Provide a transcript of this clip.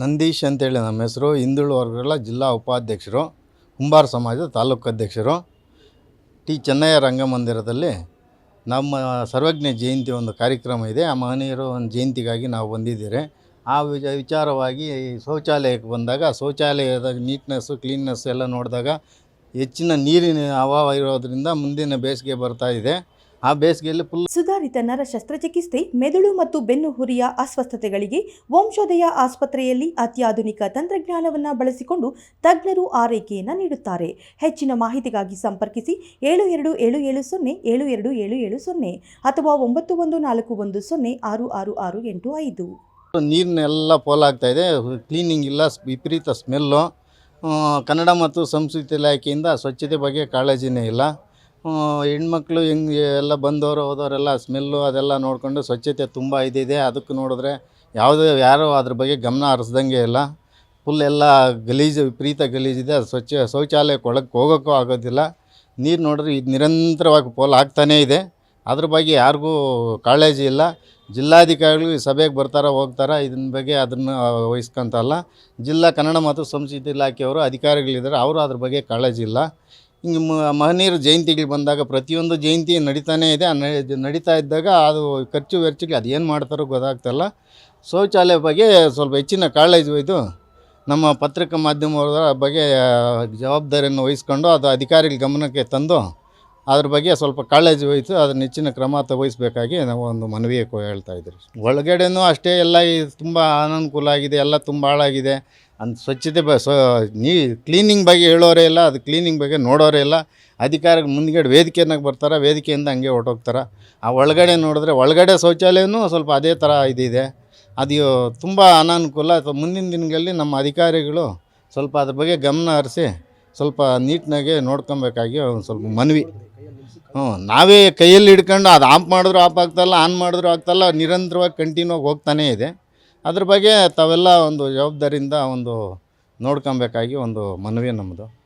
ನಂದೀಶ್ ಅಂತೇಳಿ ನಮ್ಮ ಹೆಸರು ಹಿಂದುಳು ವರ್ಗಗಳ ಜಿಲ್ಲಾ ಉಪಾಧ್ಯಕ್ಷರು, ಕುಂಬಾರ ಸಮಾಜದ ತಾಲೂಕು ಅಧ್ಯಕ್ಷರು. ಟಿ ಚೆನ್ನಯ್ಯ ರಂಗಮಂದಿರದಲ್ಲಿ ನಮ್ಮ ಸರ್ವಜ್ಞ ಜಯಂತಿ ಒಂದು ಕಾರ್ಯಕ್ರಮ ಇದೆ. ಆ ಮಹನೀಯರು ಒಂದು ಜಯಂತಿಗಾಗಿ ನಾವು ಬಂದಿದ್ದೀರಿ. ಆ ವಿಚ ವಿಚಾರವಾಗಿ ಶೌಚಾಲಯಕ್ಕೆ ಬಂದಾಗ, ಶೌಚಾಲಯದ ನೀಟ್ನೆಸ್ಸು ಕ್ಲೀನ್ನೆಸ್ ಎಲ್ಲ ನೋಡಿದಾಗ ಹೆಚ್ಚಿನ ನೀರಿನ ಅಭಾವ ಇರೋದರಿಂದ ಮುಂದಿನ ಬೇಸಿಗೆ ಬರ್ತಾ ಇದೆ. ಆ ಬೇಸಿಗೆಯಲ್ಲಿ ಫುಲ್ ಸುಧಾರಿತ ನರ ಶಸ್ತ್ರಚಿಕಿತ್ಸೆ ಮೆದುಳು ಮತ್ತು ಬೆನ್ನು ಹುರಿಯ ಅಸ್ವಸ್ಥತೆಗಳಿಗೆ ವಂಶೋದಯ ಆಸ್ಪತ್ರೆಯಲ್ಲಿ ಅತ್ಯಾಧುನಿಕ ತಂತ್ರಜ್ಞಾನವನ್ನು ಬಳಸಿಕೊಂಡು ತಜ್ಞರು ಆರೈಕೆಯನ್ನು ನೀಡುತ್ತಾರೆ. ಹೆಚ್ಚಿನ ಮಾಹಿತಿಗಾಗಿ ಸಂಪರ್ಕಿಸಿ ಏಳು ಎರಡು ಏಳು ಏಳು ಸೊನ್ನೆ ಏಳು ಎರಡು ಏಳು ಏಳು ಸೊನ್ನೆ ಅಥವಾ ಒಂಬತ್ತು ಒಂದು ನಾಲ್ಕು ಒಂದು ಸೊನ್ನೆ ಆರು ಆರು ಆರು ಎಂಟು ಐದು. ನೀರನ್ನೆಲ್ಲ ಪೋಲಾಗ್ತಾ ಇದೆ ಕ್ಲೀನಿಂಗ್ ಇಲ್ಲ ವಿಪರೀತ ಸ್ಮೆಲ್ಲು. ಕನ್ನಡ ಮತ್ತು ಸಂಸ್ಕೃತಿ ಇಲಾಖೆಯಿಂದ ಸ್ವಚ್ಛತೆ ಬಗ್ಗೆ ಕಾಳಜಿನೇ ಇಲ್ಲ. ಹೆಣ್ಮಕ್ಳು ಹೆಂಗೆ ಎಲ್ಲ ಬಂದವರು ಹೋದವರೆಲ್ಲ ಸ್ಮೆಲ್ಲು ಅದೆಲ್ಲ ನೋಡಿಕೊಂಡು ಸ್ವಚ್ಛತೆ ತುಂಬ ಇದಿದೆ. ಅದಕ್ಕೆ ನೋಡಿದ್ರೆ ಯಾವುದೇ ಯಾರೂ ಅದ್ರ ಬಗ್ಗೆ ಗಮನ ಹರಿಸ್ದಂಗೆ ಇಲ್ಲ. ಫುಲ್ ಎಲ್ಲ ಗಲೀಜು, ವಿಪರೀತ ಗಲೀಜಿದೆ. ಅದು ಸ್ವಚ್ಛ, ಶೌಚಾಲಯಕ್ಕೆ ಒಳಗೆ ಹೋಗೋಕ್ಕೂ ಆಗೋದಿಲ್ಲ. ನೀರು ನೋಡಿದ್ರೆ ಇದು ನಿರಂತರವಾಗಿ ಪೋಲ್ ಆಗ್ತಾನೇ ಇದೆ. ಅದ್ರ ಬಗ್ಗೆ ಯಾರಿಗೂ ಕಾಳಜಿ ಇಲ್ಲ. ಜಿಲ್ಲಾಧಿಕಾರಿಗಳು ಸಭೆಗೆ ಬರ್ತಾರ ಹೋಗ್ತಾರ ಇದನ್ನ ಬಗ್ಗೆ ಅದನ್ನು ವಹಿಸ್ಕೊಂತಲ್ಲ ಜಿಲ್ಲಾ ಕನ್ನಡ ಮತ್ತು ಸಂಸ್ಕೃತಿ ಇಲಾಖೆಯವರು ಅಧಿಕಾರಿಗಳಿದ್ದಾರೆ. ಅವರು ಅದ್ರ ಬಗ್ಗೆ ಕಾಳಜಿ ಇಲ್ಲ. ಮಹನೀಯರ ಜಯಂತಿಗಳು ಬಂದಾಗ ಪ್ರತಿಯೊಂದು ಜಯಂತಿ ನಡೀತಾನೇ ಇದೆ. ನಡೀತಾ ಇದ್ದಾಗ ಅದು ಖರ್ಚು ವೆಚ್ಚಗಳು ಅದೇನು ಮಾಡ್ತಾರೋ ಗೊತ್ತಾಗ್ತಲ್ಲ. ಶೌಚಾಲಯ ಬಗ್ಗೆ ಸ್ವಲ್ಪ ಹೆಚ್ಚಿನ ಕಾಳಜಿ ಒಯ್ದು ನಮ್ಮ ಪತ್ರಿಕಾ ಮಾಧ್ಯಮದ ಬಗ್ಗೆ ಜವಾಬ್ದಾರಿಯನ್ನು ವಹಿಸ್ಕೊಂಡು ಅದು ಅಧಿಕಾರಿಗಳ ಗಮನಕ್ಕೆ ತಂದು ಅದ್ರ ಬಗ್ಗೆ ಸ್ವಲ್ಪ ಕಾಳಜಿ ಹೋಯಿತು ಅದನ್ನ ಹೆಚ್ಚಿನ ಕ್ರಮ ವಹಿಸಬೇಕಾಗಿ ನಾವು ಒಂದು ಮನವಿ ಹೇಳ್ತಾ ಇದ್ದೀವಿ. ಒಳಗಡೆನೂ ಅಷ್ಟೇ ಎಲ್ಲ ತುಂಬ ಅನನುಕೂಲ ಆಗಿದೆ, ಎಲ್ಲ ತುಂಬ ಹಾಳಾಗಿದೆ. ಅಂತ ಸ್ವಚ್ಛತೆ ಬ ನೀ ಕ್ಲೀನಿಂಗ್ ಬಗ್ಗೆ ಹೇಳೋರೇ ಇಲ್ಲ, ಅದು ಕ್ಲೀನಿಂಗ್ ಬಗ್ಗೆ ನೋಡೋರೇ ಇಲ್ಲ. ಅಧಿಕಾರಿಗೆ ಮುಂದ್ಗಡೆ ವೇದಿಕೆನಾಗ ಬರ್ತಾರೆ, ವೇದಿಕೆಯಿಂದ ಹಂಗೆ ಹೊರ್ಟೋಗ್ತಾರೆ. ಆ ಒಳಗಡೆ ನೋಡಿದ್ರೆ ಒಳಗಡೆ ಶೌಚಾಲಯನೂ ಸ್ವಲ್ಪ ಅದೇ ಥರ ಇದಿದೆ. ಅದು ತುಂಬ ಅನಾನುಕೂಲ. ಅಥವಾ ಮುಂದಿನ ದಿನಗಳಲ್ಲಿ ನಮ್ಮ ಅಧಿಕಾರಿಗಳು ಸ್ವಲ್ಪ ಅದ್ರ ಬಗ್ಗೆ ಗಮನ ಹರಿಸಿ ಸ್ವಲ್ಪ ನೀಟ್ನಾಗೆ ನೋಡ್ಕೊಬೇಕಾಗಿ ಒಂದು ಸ್ವಲ್ಪ ಮನವಿ. ಹ್ಞೂ, ನಾವೇ ಕೈಯಲ್ಲಿ ಹಿಡ್ಕೊಂಡು ಅದು ಆಫ್ ಮಾಡಿದ್ರು ಆಫ್ ಆಗ್ತಾಯಿಲ್ಲ ಆನ್ ಮಾಡಿದ್ರು ಆಗ್ತಲ್ಲ ನಿರಂತರವಾಗಿ ಕಂಟಿನ್ಯೂ ಆಗಿ ಹೋಗ್ತಾನೇ ಇದೆ. ಅದ್ರ ಬಗ್ಗೆ ತಾವೆಲ್ಲ ಒಂದು ಜವಾಬ್ದಾರಿಯಿಂದ ಒಂದು ನೋಡ್ಕೊಬೇಕಾಗಿ ಒಂದು ಮನವಿ ನಮ್ಮದು.